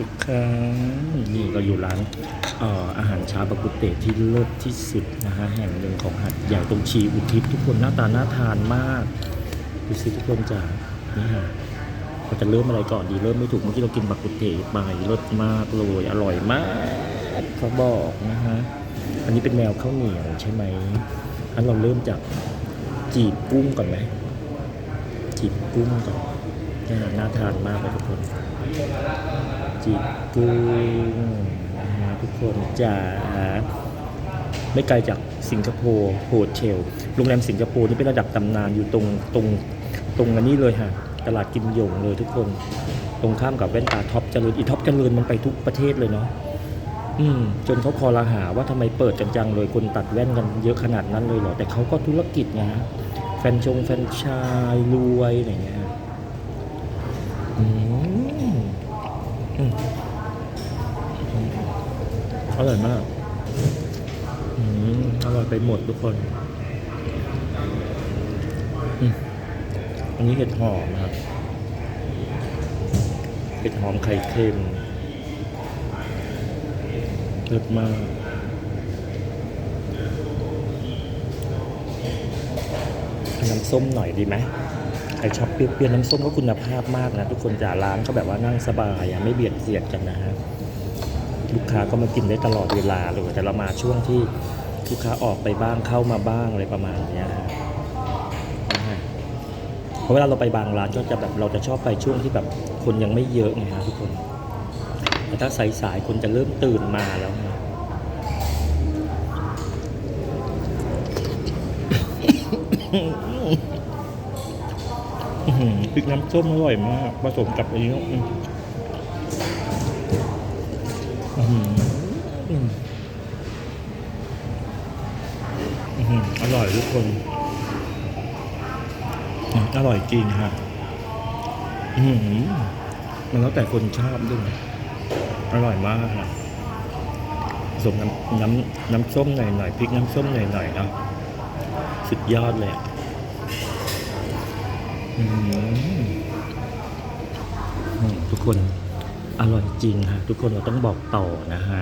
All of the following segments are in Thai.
ทุกครั้งนี่เราอยู่ร้านเอ่ออาหารช้าบากุเตะที่เลิศที่สุดนะฮะแห่งหนึ่งของหัดใหญ่ตรงชีอุทิศทุกคนหน้าตาน่าทานมากดูสิทุกคนจ้านี่ฮะเราจะเริ่มอะไรก่อนดีเริ่มไม่ถูกเมื่อกี้เรากินบากุเตะไปเลิศมากเลยอร่อยมากเขาบอกนะฮะอันนี้เป็นแนวข้าวเหนียวใช่ไหมอันเราเริ่มจากจีบกุ้งก่อนไหมจีบกุ้งก่อน นี่ฮะน่าทานมากเลยทุกคน จีกุ้งนะทุกคนจ๋าไม่ไกลจากสิงคโปร์โฮเทลโรงแรมสิงคโปร์นี่เป็นระดับตำนานอยู่ตรงตรงตรงอันนี้เลยฮะตลาดกิมหยงเลยทุกคน ตรงข้ามกับแว่นตาท็อปเจริญอีท็อปเจริญมันไปทุกประเทศเลยเนาะอืมจนเขาคอรหาว่าทำไมเปิดจังๆเลยคนตัดแว่นกันเยอะขนาดนั้นเลยเหรอแต่เขาก็ธุรกิจไงฮะแฟนชงแฟนชายรวยอะไรเงี้ย อร่อยมากอร่อยไปหมดทุกคน อันนี้เห็ดหอมนะครับ เห็ดหอมไข่เค็มเลิศมากน้ำส้มหน่อยดีไหม ใครชอบเปรี้ยวๆน้ำส้มก็คุณภาพมากนะทุกคนจ่าร้านก็แบบว่านั่งสบายไม่เบียดเสียดกันนะฮะลูกค้าก็มากินได้ตลอดเวลาเลยแต่เรามาช่วงที่ลูกค้าออกไปบ้างเข้ามาบ้างอะไรประมาณเนี้ยฮะเพราะเวลาเราไปบางร้านก็จะแบบเราจะชอบไปช่วงที่แบบคนยังไม่เยอะไงฮะทุกคน แต่ถ้าสายๆคนจะเริ่มตื่นมาแล้วฮะอื พริกน้ำส้มอร่อยมากผสมกับอันนี้อืมอื้อหืออืมอื้อหืออร่อยทุกคน อร่อยจริงฮะมันแล้วแต่คนชอบด้วย อร่อยมากครับผสมน้ำน้ำน้ำส้มหน่อยหน่อยพริกน้ำส้มหน่อยหน่อยเนาะสุดยอดเลยอะ ทุกคนอร่อยจริงฮะทุกคนเราต้องบอกต่อนะฮะ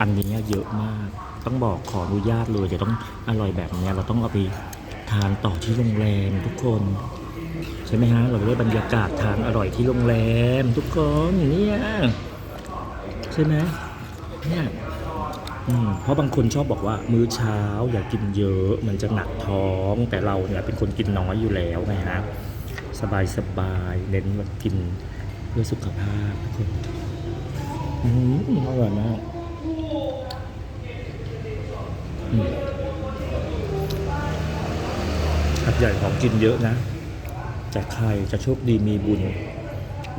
อันนี้เยอะมาก ต้องบอกขออนุญาตเลยจะต้องอร่อยแบบนี้เราต้องเอาไปทานต่อที่โรงแรมทุกคน ใช่ไหมฮะ เราได้บรรยากาศทานอร่อยที่โรงแรม ทุกคนเนี่ยใช่ไหมเนี่ยเพราะบางคนชอบบอกว่ามื้อเช้าอย่ากินเยอะ มันจะหนักท้องแต่เราเนี่ยเป็นคนกินน้อยอยู่แล้วไงฮะ สบายสบายเน้นว่ากินเพื่อสุขภาพทุกคนอืมอร่อยมากอืมหัดใหญ่ของกินเยอะนะ แต่ใครจะโชคดีมีบุญ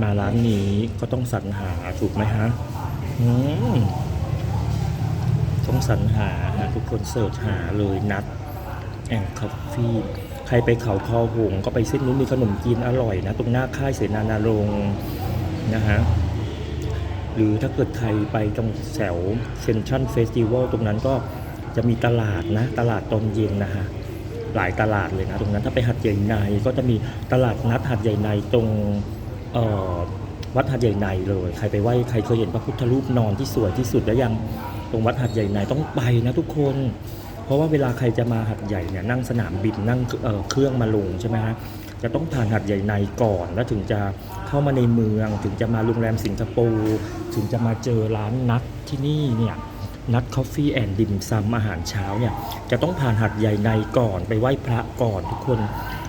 มาร้านนี้ก็ต้องสรรหาถูกไหมฮะอืมต้องสรรหาทุกคนเสิร์ชหาเลยนัดแอนคอฟฟี่ รไปเขาคอหงก็ไปเส้นนู้นมีขนมจีนอร่อยนะ ตรงหน้าค่ายเสนานารงค์นะฮะหรือถ้าเกิดใครไปตรงแถวเซนชั่นเฟสติวัลตรงนั้นก็จะมีตลาดนะ ตลาดตอนเย็นนะฮะหลายตลาดเลยนะ ตรงนั้นถ้าไปหัดใหญ่ในก็จะมีตลาดนัดหัดใหญ่ในตรงวัดหัดใหญ่ในเลย ใครไปไหว้ใครเคยเห็นพระพุทธรูปนอนที่สวยที่สุดแล้วยังตรงวัดหัดใหญ่ในต้องไปนะทุกคน เพราะว่าเวลาใครจะมาหัดใหญ่เนี่ยนั่งสนามบินนั่งเเครื่องมาลงใช่ไหมฮะจะต้องผ่านหัดใหญ่ในก่อน แล้วถึงจะเข้ามาในเมือง ถึงจะมาโรงแรมสิงคโปร์ถึงจะมาเจอร้านนัดที่นี่เนี่ยนัดคอฟฟี่แอนด์ดิมซัมอาหารเช้าเนี่ยจะต้องผ่านหัดใหญ่ในก่อนไปไหว้พระก่อนทุกคน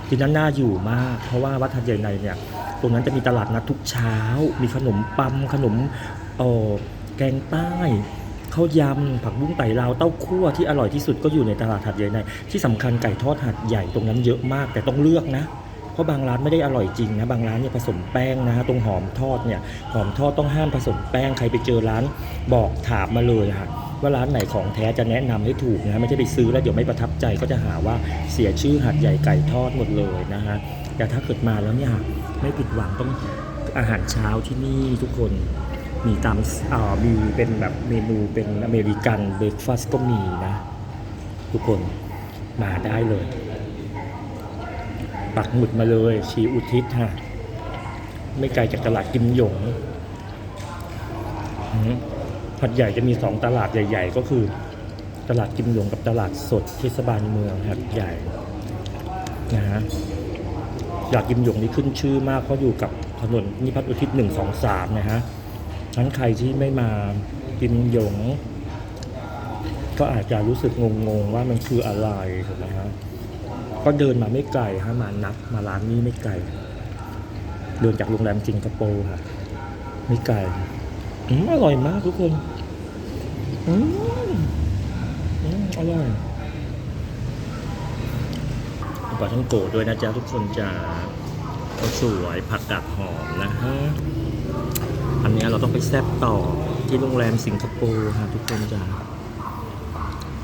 ที่นั่นน่าอยู่มาก เพราะว่าวัดหัดใหญ่ในเนี่ยตรงนั้นจะมีตลาดนัดทุกเช้า มีขนมปัมขนมอ่อแกงใต้ ข้าวยำผักบุ้งไต่ลาวเต้าคั่วที่อร่อยที่สุดก็อยู่ในตลาดหัดใหญ่ใน ที่สำคัญไก่ทอดหัดใหญ่ตรงนั้นเยอะมากแต่ต้องเลือกนะเพราะบางร้านไม่ได้อร่อยจริงนะบางร้านเนี่ยผสมแป้งนะฮะตรงหอมทอดเนี่ยหอมทอดต้องห้ามผสมแป้งใครไปเจอร้านบอกถามมาเลยค่ะว่าร้านไหนของแท้จะแนะนำให้ถูกนะไม่ใช่ไปซื้อแล้วเดี๋ยวไม่ประทับใจก็จะหาว่าเสียชื่อหัดใหญ่ไก่ทอดหมดเลยนะฮะแต่ถ้าเกิดมาแล้วเนี่ยไม่ผิดหวังต้องอาหารเช้าที่นี่ทุกคน มีตามมีเป็นแบบเมนูเป็นอเมริกันเบรคฟาสต์ก็มีนะ ทุกคนมาได้เลยปักหมุดมาเลยชีอุทิศฮะไม่ไกลจากตลาดกิมหยงหัดใหญ่จะมีสองตลาดใหญ่ ๆ ก็คือ ตลาดกิมหยงกับตลาดสดเทศบาลเมืองหัดใหญ่นะฮะอยากกิมหยงนี่ขึ้นชื่อมากเพราะอยู่กับถนนนิพัฒน์อุทิศหนึ่งสองสามนะฮะ ทั้นใครที่ไม่มากิมหยง ก็อาจจะรู้สึกงงๆว่ามันคืออะไรถูกไหมฮะก็เดินมาไม่ไกลฮะมานับมาร้านนี้ไม่ไกล เดินจากโรงแรมสิงคโปร์ค่ะ ไม่ไกลอืมอร่อยมากทุกคนอืมอืมอร่อยปลาท่องโกด้วยนะจ๊ะทุกคนจะสวยผักกาดหอมนะฮะ อันนี้เราต้องไปแซบต่อที่โรงแรมสิงคโปร์ค่ะทุกคนจ้ะ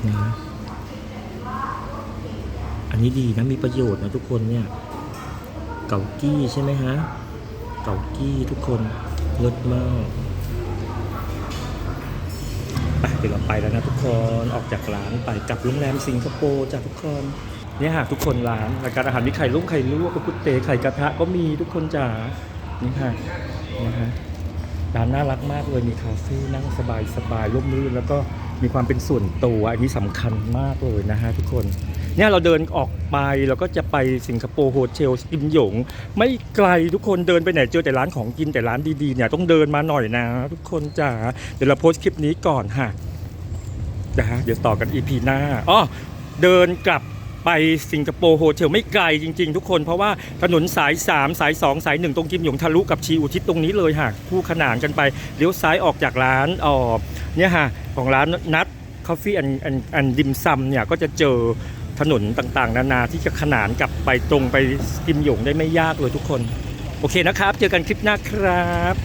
นะอันนี้ดีนะมีประโยชน์นะทุกคนเนี่ย เกากี้ใช่ไหมฮะ เกากี้ทุกคนเลิศมากไปเดี๋ยวเราไปแล้วนะทุกคนออกจากร้านไปกลับโรงแรมสิงคโปร์จ้ะทุกคนเนี่ยฮะทุกคนร้านรายการอาหารมีไข่ลุ่มไข่ลวกกระพุ้เตไข่กระทะก็มีทุกคนจ๋านี่ค่ะนะฮะ ร้านน่ารักมากเลยมีคาเฟ่นั่งสบายสบายร่มรื่นแล้วก็มีความเป็นส่วนตัวอันนี้สำคัญมากเลยนะฮะทุกคน เนี่ยเราเดินออกไปเราก็จะไปสิงคโปร์โฮเทลกิมหยง ไม่ไกลทุกคนเดินไปไหนเจอแต่ร้านของกินแต่ร้านดีๆเนี่ยต้องเดินมาหน่อยนะ ทุกคนจ้าเดี๋ยวเราโพสต์คลิปนี้ก่อนค่ะนะฮะเดี๋ยวต่อกันอีพีหน้าอ๋อเดินกลับ ไปสิงคโปร์โฮเทลไม่ไกลจริง ๆ ทุกคน เพราะว่าถนนสาย 3 สาย 2 สาย 1 ตรงกิมหยงทะลุกับชีอุทิศตรงนี้เลยค่ะคู่ขนานกันไปเลี้ยวซ้ายออกจากร้านอ๋อเนี่ยค่ะของร้านนัดคอฟฟี่อันอันอันดิมซัมเนี่ยก็จะเจอถนนต่างๆ นานาที่จะขนานกับไปตรงไปกิมหยงได้ไม่ยากเลยทุกคน โอเคนะครับ เจอกันคลิปหน้าครับ